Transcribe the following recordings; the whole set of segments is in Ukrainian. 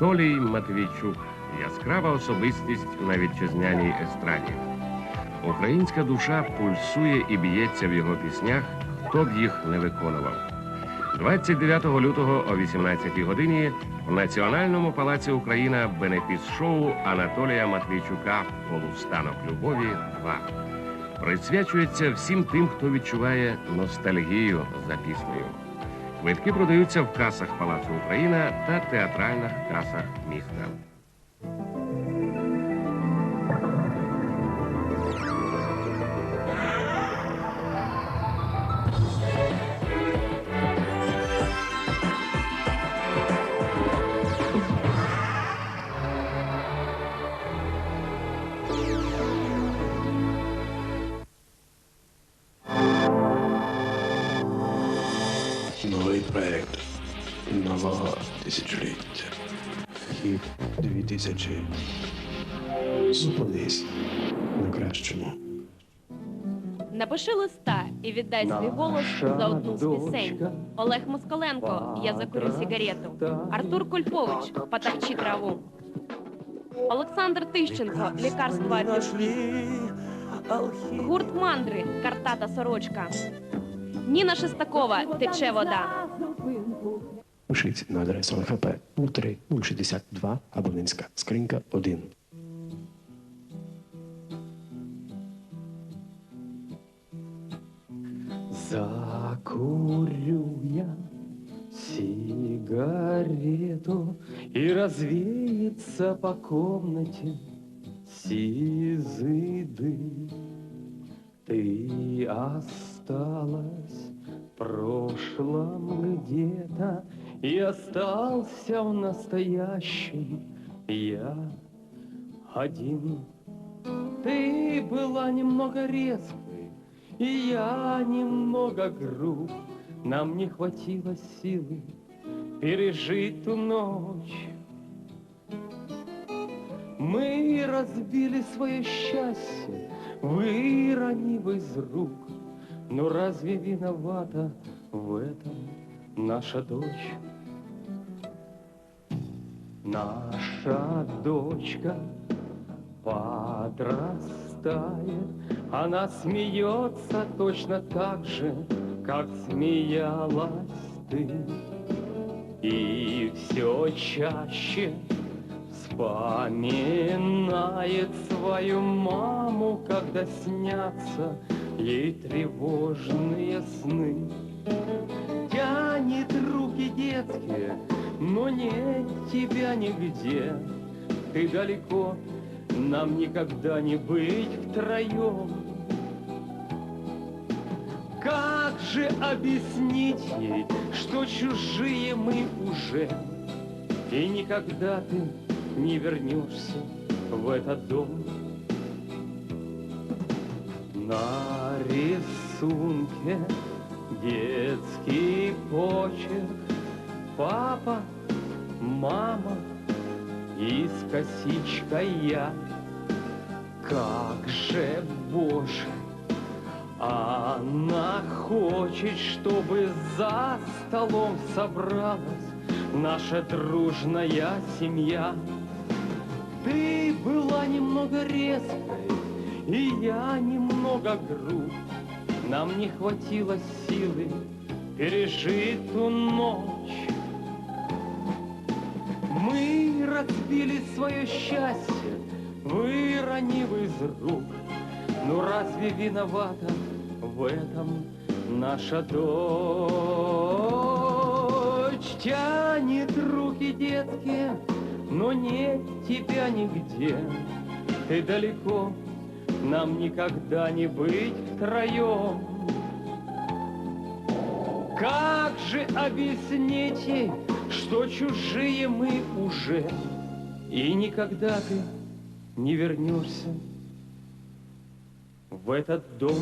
Анатолій Матвійчук яскрава особистість на вітчизняній естраді. Українська душа пульсує і б'ється в його піснях, хто б їх не виконував. 29 лютого о 18 годині в Національному палаці Україна бенефіс-шоу Анатолія Матвійчука Полустанок любові 2 присвячується всім тим, хто відчуває ностальгію за піснею. Квитки продаються в касах Палацу Україна та театральних касах міста. 2000. Зупинись на кращому. Напиши листа і віддай свій голос за одну з пісень. Олег Москаленко, я закурю сигарету. Артур Кульпович, потовчи траву. Олександр Тищенко, лікарство від. Гурт мандри, картата сорочка. Ніна Шестакова, тече вода. Пишіть на адресу ЛХП 03 062 Абонентська скринька 1. Закурю я сигарету И развеется по комнате сизый дым. Ты осталась в прошлом где-то И остался в настоящем я один. Ты была немного резкой, и я немного груб. Нам не хватило силы пережить ту ночь. Мы разбили свое счастье, выронив из рук. Но разве виновата в этом наша дочь? Наша дочка подрастает, она смеется точно так же, как смеялась ты. И все чаще вспоминает свою маму, когда снятся ей тревожные сны. Тянет руки детские, но нет тебя нигде. Ты далеко, нам никогда не быть втроем. Как же объяснить ей, что чужие мы уже, И никогда ты не вернешься в этот дом? На рисунке детский почерк Папа, мама и с косичкой я Как же, Боже, она хочет, чтобы за столом собралась наша дружная семья. Ты была немного резкой, и я немного груб. Нам не хватило силы пережить ту ночь. Мы разбили свое счастье, выронив из рук. Ну разве виновата в этом наша дочь? Тянет руки детские, но нет тебя нигде. Ты далеко, нам никогда не быть втроем. Как же объяснить ей, что чужие мы уже, И никогда ты не вернешься в этот дом?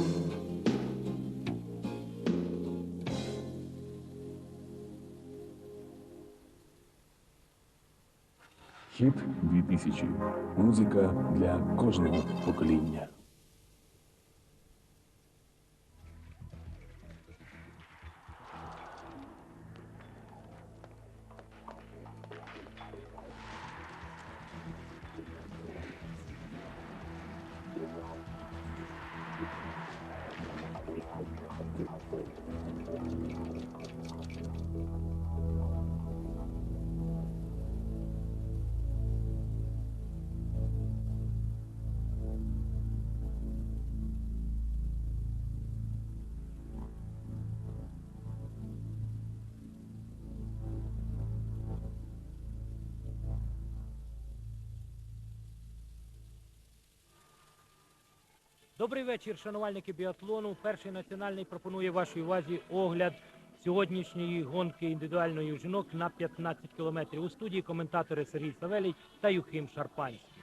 Хіт 2000. Музика для кожного покоління. Добрий вечір, шанувальники біатлону. Перший національний пропонує вашій увазі огляд сьогоднішньої гонки індивідуальної жінок на 15 кілометрів. У студії коментатори Сергій Савелій та Юхим Шарпанський.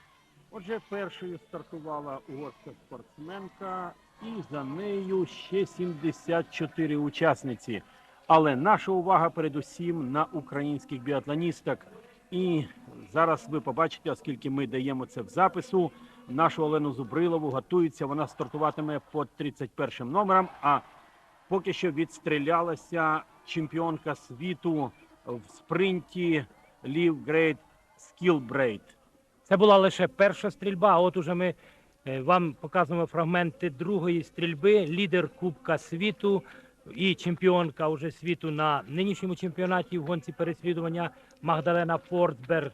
Отже, першою стартувала угорська спортсменка, і за нею ще 74 учасниці. Але наша увага передусім на українських біатлоністок. І зараз ви побачите, оскільки ми даємо це в запису. Нашу Олену Зубрилову готується. Вона стартуватиме по 31 номерам. А поки що відстрілялася чемпіонка світу в спринті Лів Грейт Скілбрейт. Це була лише перша стрільба. От уже ми е, вам показуємо фрагменти другої стрільби. Лідер Кубка світу і чемпіонка уже світу на нинішньому чемпіонаті в гонці переслідування Магдалена Форсберг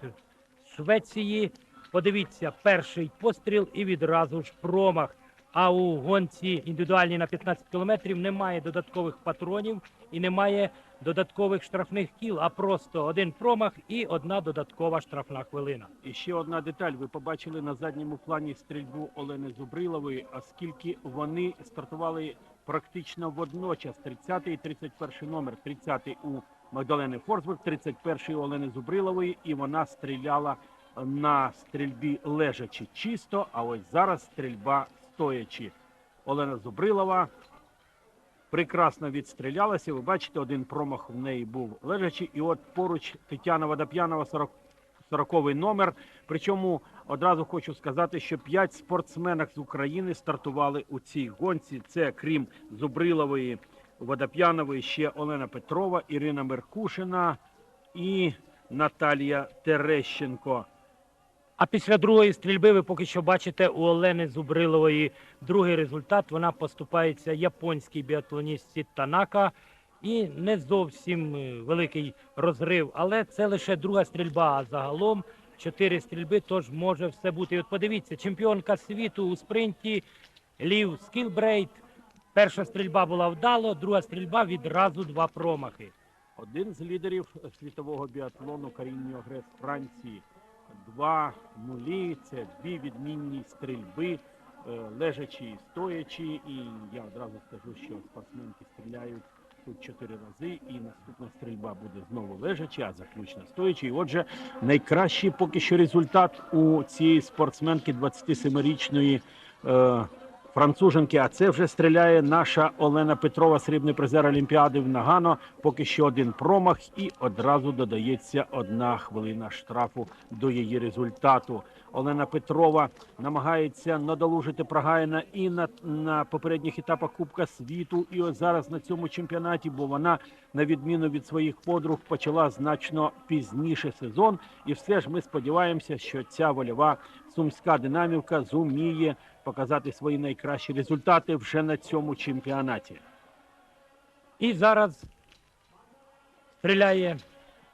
з Швеції. Подивіться, перший постріл і відразу ж промах. А у гонці індивідуальній на 15 кілометрів немає додаткових патронів і немає додаткових штрафних кіл, а просто один промах і одна додаткова штрафна хвилина. І ще одна деталь. Ви побачили на задньому плані стрільбу Олени Зубрилової, оскільки вони стартували практично водночас. 30 і 31 номер. 30 у Магдалени Форсберг, 31 у Олени Зубрилової, і вона стріляла на стрільбі лежачи чисто. А ось зараз стрільба стоячи. Олена Зубрилова прекрасно відстрілялася. Ви бачите, один промах в неї був лежачи. І от поруч Тетяна Водоп'янова, 40 40 номер. Причому одразу хочу сказати, що п'ять спортсменок з України стартували у цій гонці. Це крім Зубрилової, Водоп'янової, ще Олена Петрова, Ірина Меркушина і Наталія Терещенко. А після другої стрільби ви поки що бачите у Олени Зубрилової другий результат. Вона поступається японській біатлоністці Танака. І не зовсім е, великий розрив, але це лише друга стрільба. А загалом чотири стрільби, тож може все бути. І от подивіться, чемпіонка світу у спринті Лів Скілбрейт. Перша стрільба була вдало, друга стрільба відразу два промахи. Один з лідерів світового біатлону Каріньо Грес Франції. Два нулі це дві відмінні стрільби, е, лежачі і стоячі. І я одразу скажу, що спортсменки стріляють тут чотири рази, і наступна стрільба буде знову лежачі, а заключна стоячі. І отже, найкращий поки що результат у цієї спортсменки 27-річної. Француженки, а це вже стріляє наша Олена Петрова, срібний призер Олімпіади в Нагано. Поки що один промах, і одразу додається одна хвилина штрафу до її результату. Олена Петрова намагається надолужити Прагаїна і на, на попередніх етапах Кубка світу, і ось зараз на цьому чемпіонаті, бо вона, на відміну від своїх подруг, почала значно пізніше сезон. І все ж ми сподіваємося, що ця вольова сумська динамівка зуміє показати свої найкращі результати вже на цьому чемпіонаті. І зараз стріляє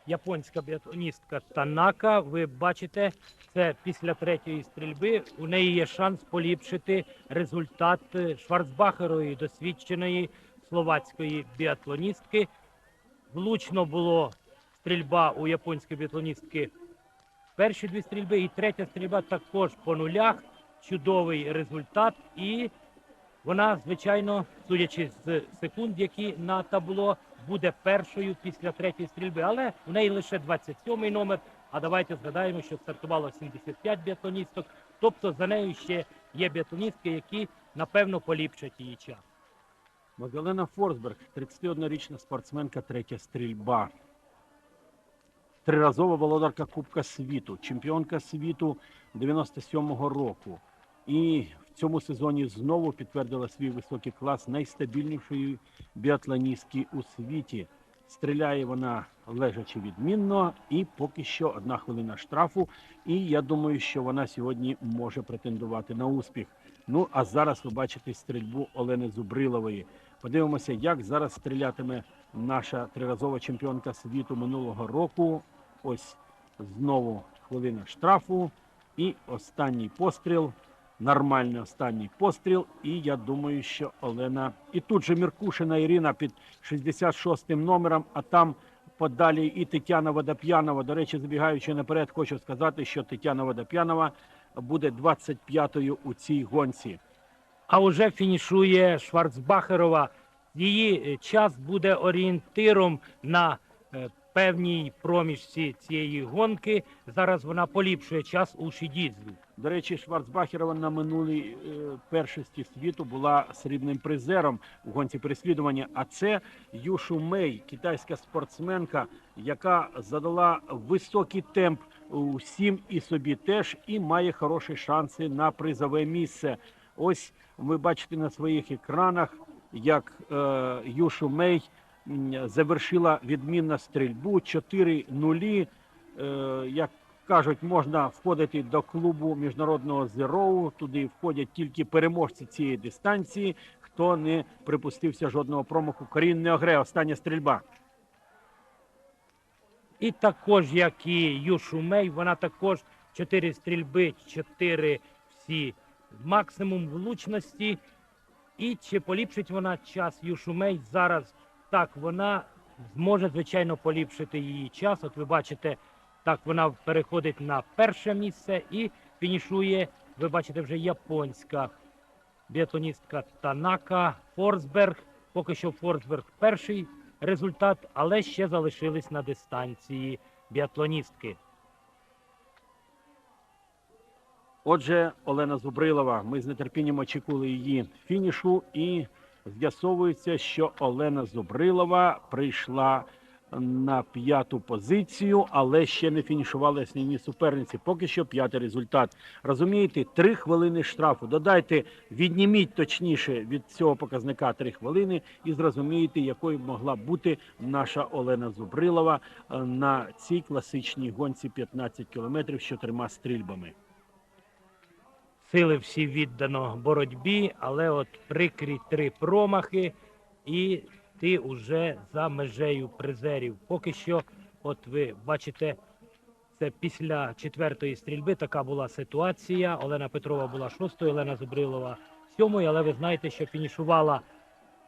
японська біатлоністка Танака. Ви бачите, це після третьої стрільби. У неї є шанс поліпшити результат Шварцбахерової досвідченої словацької біатлоністки. Влучно було стрільба у японської біатлоністки. Перші дві стрільби і третя стрільба також по нулях. Чудовий результат. І вона, звичайно, судячи з секунд, які на табло, буде першою після третьої стрільби. Але у неї лише 27-й номер. А давайте згадаємо, що стартувало 75 біатлоністок. Тобто за нею ще є біатлоністки, які напевно поліпшать її час. Магдалена Форсберг, 31-річна спортсменка, третя стрільба. Триразова володарка Кубка світу, чемпіонка світу 97-го року. І в цьому сезоні знову підтвердила свій високий клас найстабільнішої біатлоністки у світі. Стріляє вона лежачи відмінно, і поки що одна хвилина штрафу. І я думаю, що вона сьогодні може претендувати на успіх. Ну а зараз ви бачите стрільбу Олени Зубрилової. Подивимося, як зараз стрілятиме наша триразова чемпіонка світу минулого року. Ось знову хвилина штрафу. І останній постріл. Нормальний останній постріл. І я думаю, що Олена. І тут же Міркушина Ірина під 66-м номером, а там подалі і Тетяна Водоп'янова. До речі, забігаючи наперед, хочу сказати, що Тетяна Водоп'янова буде 25-ю у цій гонці. А вже фінішує Шварцбахерова. Її е, час буде орієнтиром на е, певній проміжці цієї гонки. Зараз вона поліпшує час у Шідідзлі. До речі, Шварцбахерова на минулій е, першості світу була срібним призером у гонці переслідування. А це Юшу Мей, китайська спортсменка, яка задала високий темп усім і собі теж, і має хороші шанси на призове місце. Ось ви бачите на своїх екранах, як е, Юшу Мей завершила відмінну стрільбу 4 нулі. Е, як кажуть, можна входити до клубу міжнародного зероу. Туди входять тільки переможці цієї дистанції, хто не припустився жодного промаху. Карін Неогре, остання стрільба. І також, як і Юшумей, вона також 4 стрільби, 4 всі максимум влучності. І чи поліпшить вона час Юшумей зараз? Так, вона зможе, звичайно, поліпшити її час. От ви бачите, так вона переходить на перше місце і фінішує, ви бачите, вже японська біатлоністка Танака Форсберг. Поки що Форсберг перший результат, але ще залишились на дистанції біатлоністки. Отже, Олена Зубрилова. Ми з нетерпінням очікували її фінішу, і з'ясовується, що Олена Зубрилова прийшла на п'яту позицію, але ще не фінішували основні суперниці. Поки що п'ятий результат. Розумієте, три хвилини штрафу. Додайте, відніміть точніше від цього показника три хвилини, і зрозумієте, якою могла бути наша Олена Зубрилова е, на цій класичній гонці 15 кілометрів з чотирма стрільбами. Сили всі віддано боротьбі, але от прикрі три промахи, і ти уже за межею призерів. Поки що, от ви бачите, це після четвертої стрільби така була ситуація. Олена Петрова була шостою, Олена Зубрилова сьомою, але ви знаєте, що фінішувала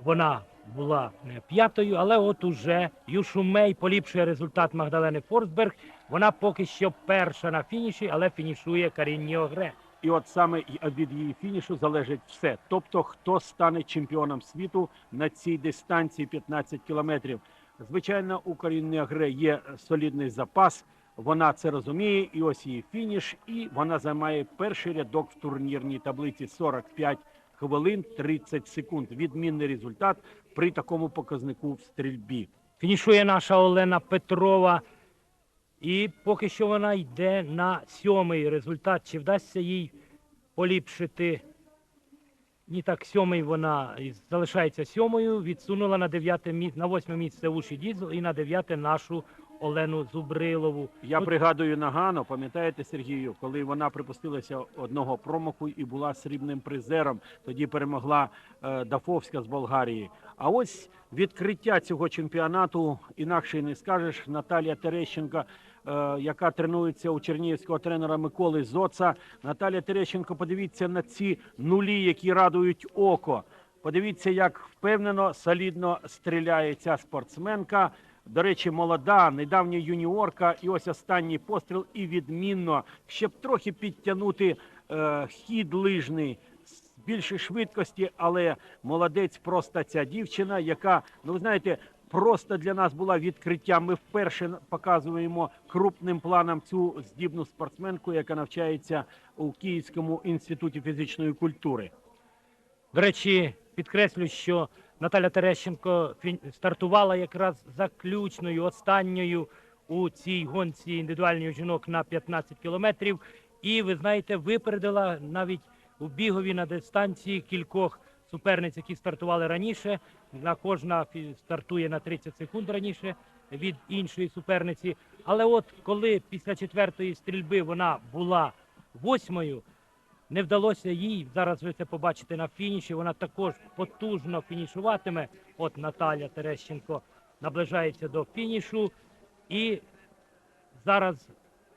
вона була е, п'ятою, але от уже Юшумей поліпшує результат Магдалени Форсберг. Вона поки що перша на фініші, але фінішує Карін Ньогре. І от саме від її фінішу залежить все. Тобто, хто стане чемпіоном світу на цій дистанції 15 кілометрів. Звичайно, у Каріни Агре є солідний запас. Вона це розуміє, і ось її фініш. І вона займає перший рядок в турнірній таблиці 45 хвилин 30 секунд. Відмінний результат при такому показнику в стрільбі. Фінішує наша Олена Петрова. І поки що вона йде на сьомий результат. Чи вдасться їй поліпшити? Ні, так, сьомий вона залишається сьомою. Відсунула на дев'яте місце, на восьме місце Уші Дізел і на дев'яте нашу Олену Зубрилову. Я Ну, пригадую Нагану, пам'ятаєте, Сергію, коли вона припустилася одного промаху і була срібним призером. Тоді перемогла е, Дафовська з Болгарії. А ось відкриття цього чемпіонату інакше не скажеш. Наталія Терещенко, е, яка тренується у чернігівського тренера Миколи Зоца. Наталія Терещенко, подивіться на ці нулі, які радують око. Подивіться, як впевнено, солідно стріляє ця спортсменка. До речі, молода, недавня юніорка, і ось останній постріл, і відмінно, щоб трохи підтягнути е, хід лижний з більшої швидкості, але молодець просто ця дівчина, яка, ну ви знаєте, просто для нас була відкриттям. Ми вперше показуємо крупним планом цю здібну спортсменку, яка навчається у Київському інституті фізичної культури. До речі, підкреслю, що Наталя Терещенко стартувала якраз заключною, останньою у цій гонці індивідуальних жінок на 15 кілометрів. І ви знаєте, випередила навіть у бігові на дистанції кількох суперниць, які стартували раніше. На кожна стартує на 30 секунд раніше від іншої суперниці. Але от коли після четвертої стрільби вона була восьмою, Не вдалося їй. Зараз ви це побачите на фініші. Вона також потужно фінішуватиме. От Наталя Терещенко наближається до фінішу. І зараз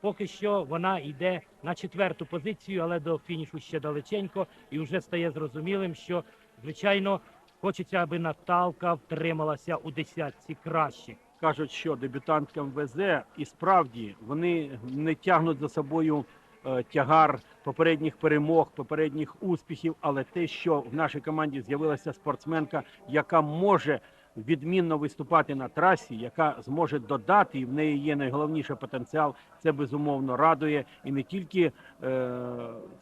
поки що вона йде на четверту позицію, але до фінішу ще далеченько. І вже стає зрозумілим, що, звичайно, хочеться, аби Наталка втрималася у десятці кращих. Кажуть, що дебютанткам везе, і справді вони не тягнуть за собою е, тягар попередніх перемог, попередніх успіхів, але те, що в нашій команді з'явилася спортсменка, яка може відмінно виступати на трасі, яка зможе додати, і в неї є найголовніше потенціал. Це безумовно радує і не тільки е,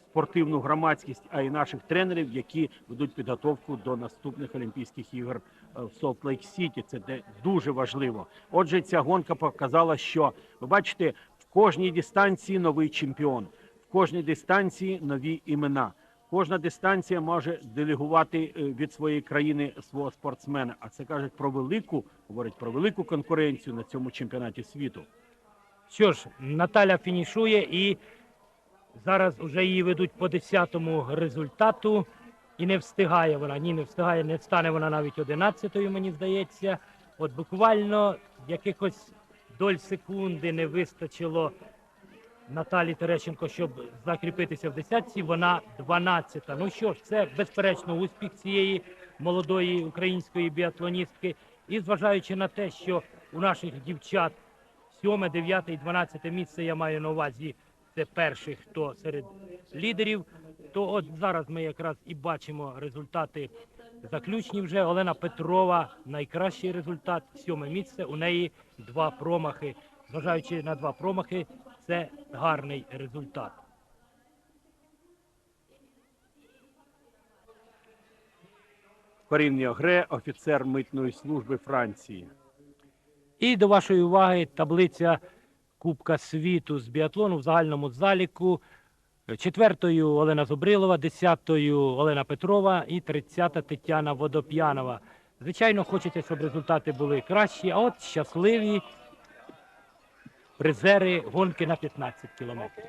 спортивну громадськість, а й наших тренерів, які ведуть підготовку до наступних Олімпійських ігор е, в Солт Лейк Сіті. Це де дуже важливо. Отже, ця гонка показала, що ви бачите, в кожній дистанції новий чемпіон, в кожній дистанції нові імена. Кожна дистанція може делегувати е, від своєї країни свого спортсмена. А це кажуть про велику, говорить про велику конкуренцію на цьому чемпіонаті світу. Що ж, Наталя фінішує і зараз вже її ведуть по 10-му результату. І не встигає вона, ні, не встигає, не стане вона навіть 11-ю, мені здається. От буквально якихось доль секунди не вистачило Наталі Терещенко, щоб закріпитися в десятці. Вона 12-та. Ну що ж, це безперечно успіх цієї молодої української біатлоністки. І зважаючи на те, що у наших дівчат 7, 9 і 12 місце я маю на увазі. Це перших, хто серед лідерів. То от зараз ми якраз і бачимо результати заключні вже. Олена Петрова найкращий результат, сьоме місце. У неї два промахи. Зважаючи на два промахи, це гарний результат. Корінні Огре, офіцер митної служби Франції. І до вашої уваги таблиця Кубка світу з біатлону в загальному заліку. Четвертою Олена Зубрилова, десятою Олена Петрова і тридцята Тетяна Водоп'янова. Звичайно, хочеться, щоб результати були кращі, а от щасливі призери гонки на 15 кілометрів.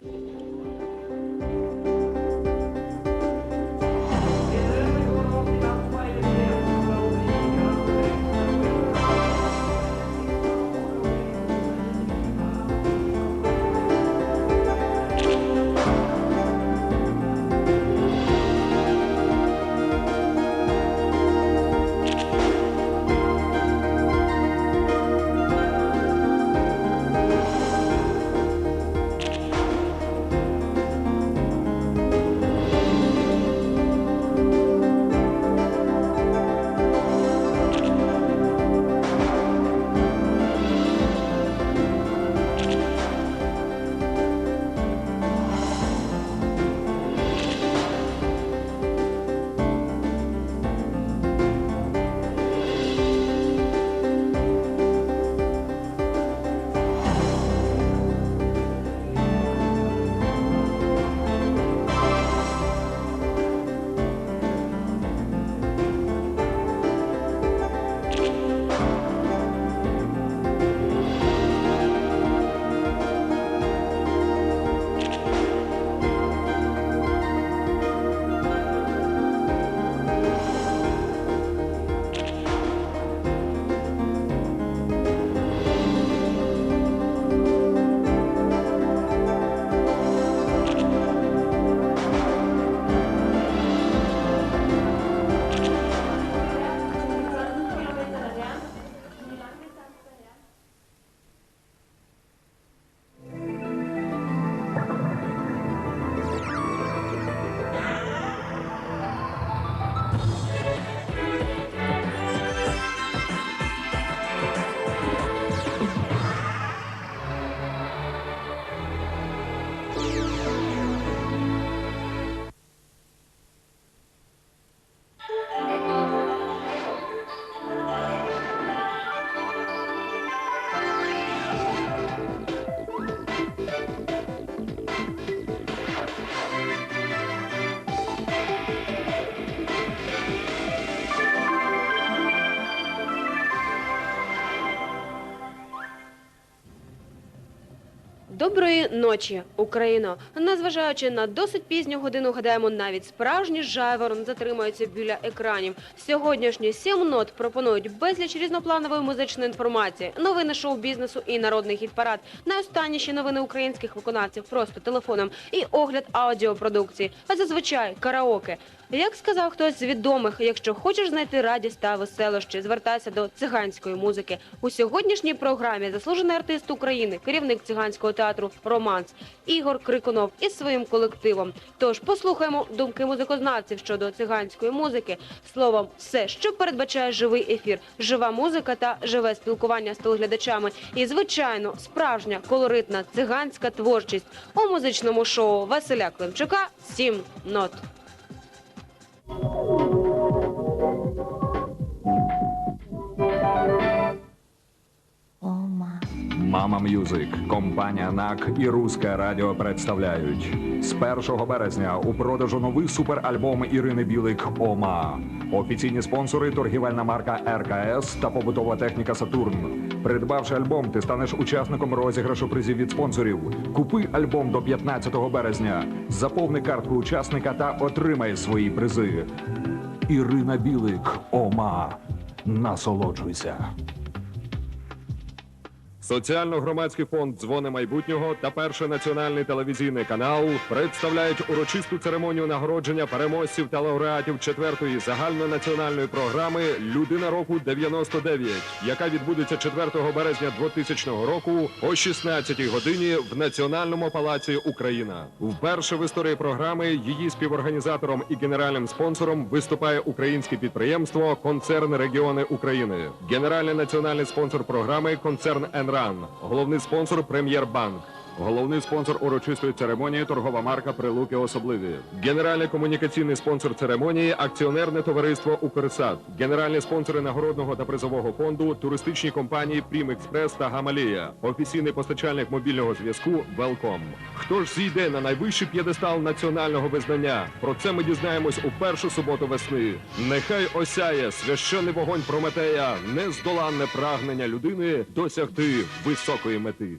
Доброї ночі, Україно! Незважаючи на досить пізню годину, гадаємо, навіть справжній жайворон затримується біля екранів. Сьогоднішні сім нот пропонують безліч різнопланової музичної інформації, новини шоу-бізнесу і народний хіт-парад, найостанніші новини українських виконавців просто телефоном і огляд аудіопродукції, а зазвичай караоке. Як сказав хтось з відомих, якщо хочеш знайти радість та веселощі, звертайся до циганської музики. У сьогоднішній програмі заслужений артист України, керівник циганського театру Романс Ігор Крикунов із своїм колективом. Тож послухаємо думки музикознавців щодо циганської музики. Словом, все, що передбачає живий ефір, жива музика та живе спілкування з телеглядачами. І звичайно, справжня колоритна циганська творчість у музичному шоу Василя Климчука Сім нот. Oh my. Мама М'юзик, компанія НАК і Руське Радіо представляють з 1 березня у продажу новий суперальбом Ірини Білик Ома. Офіційні спонсори торгівельна марка РКС та побутова техніка Сатурн. Придбавши альбом, ти станеш учасником розіграшу призів від спонсорів. Купи альбом до 15 березня. Заповни картку учасника та отримай свої призи. Ірина Білик Ома. Насолоджуйся. Соціально-громадський фонд Дзвони майбутнього та перший національний телевізійний канал представляють урочисту церемонію нагородження переможців та лауреатів четвертої загальнонаціональної програми Людина року 99, яка відбудеться 4 березня 2000 року о 16 годині в Національному палаці Україна. Вперше в історії програми її співорганізатором і генеральним спонсором виступає українське підприємство Концерн Регіони України. Генеральний національний спонсор програми концерн Енран. Головний спонсор Прем'єрбанк. Головний спонсор урочистої церемонії торгова марка Прилуки Особливі. Генеральний комунікаційний спонсор церемонії акціонерне товариство Укрсад. Генеральні спонсори нагородного та призового фонду туристичні компанії Прім Експрес та Гамалія. Офіційний постачальник мобільного зв'язку Велком. Хто ж зійде на найвищий п'єдестал національного визнання? Про це ми дізнаємось у першу суботу весни. Нехай осяє священний вогонь Прометея, нездоланне прагнення людини досягти високої мети.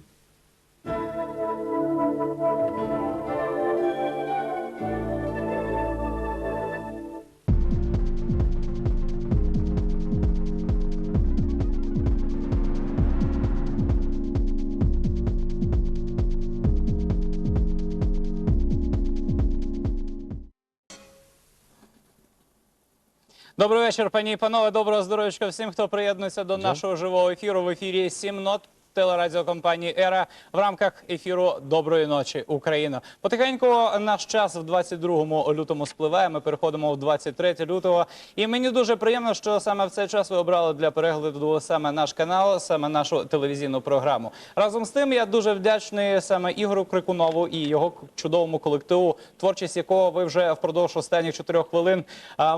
Добрий вечір, пані і панове. Доброго здоров'ячка всім, хто приєднується до нашого живого ефіру в ефірі 7 нот. Телерадіокомпанії Ера в рамках ефіру Доброї ночі Україна. Потихеньку наш час в 22 лютому спливає. Ми переходимо в 23 лютого. І мені дуже приємно, що саме в цей час ви обрали для перегляду саме наш канал, саме нашу телевізійну програму. Разом з тим я дуже вдячний саме Ігору Крикунову і його чудовому колективу, творчість якого ви вже впродовж останніх чотирьох хвилин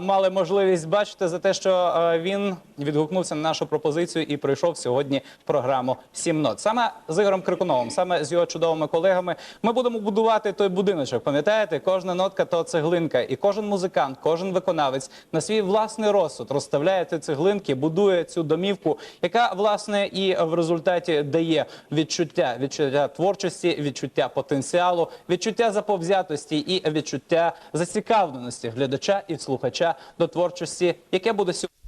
мали можливість бачити за те, що він відгукнувся на нашу пропозицію і прийшов сьогодні в програму «Сім нот». Саме з Ігорем Крикуновим, саме з його чудовими колегами, ми будемо будувати той будиночок. Пам'ятаєте, кожна нотка то цеглинка, і кожен музикант, кожен виконавець на свій власний розсуд розставляє ці цеглинки, будує цю домівку, яка власне і в результаті дає відчуття, відчуття творчості, відчуття потенціалу, відчуття заповзятості і відчуття зацікавленості глядача і слухача до творчості, яке буде сьогодні.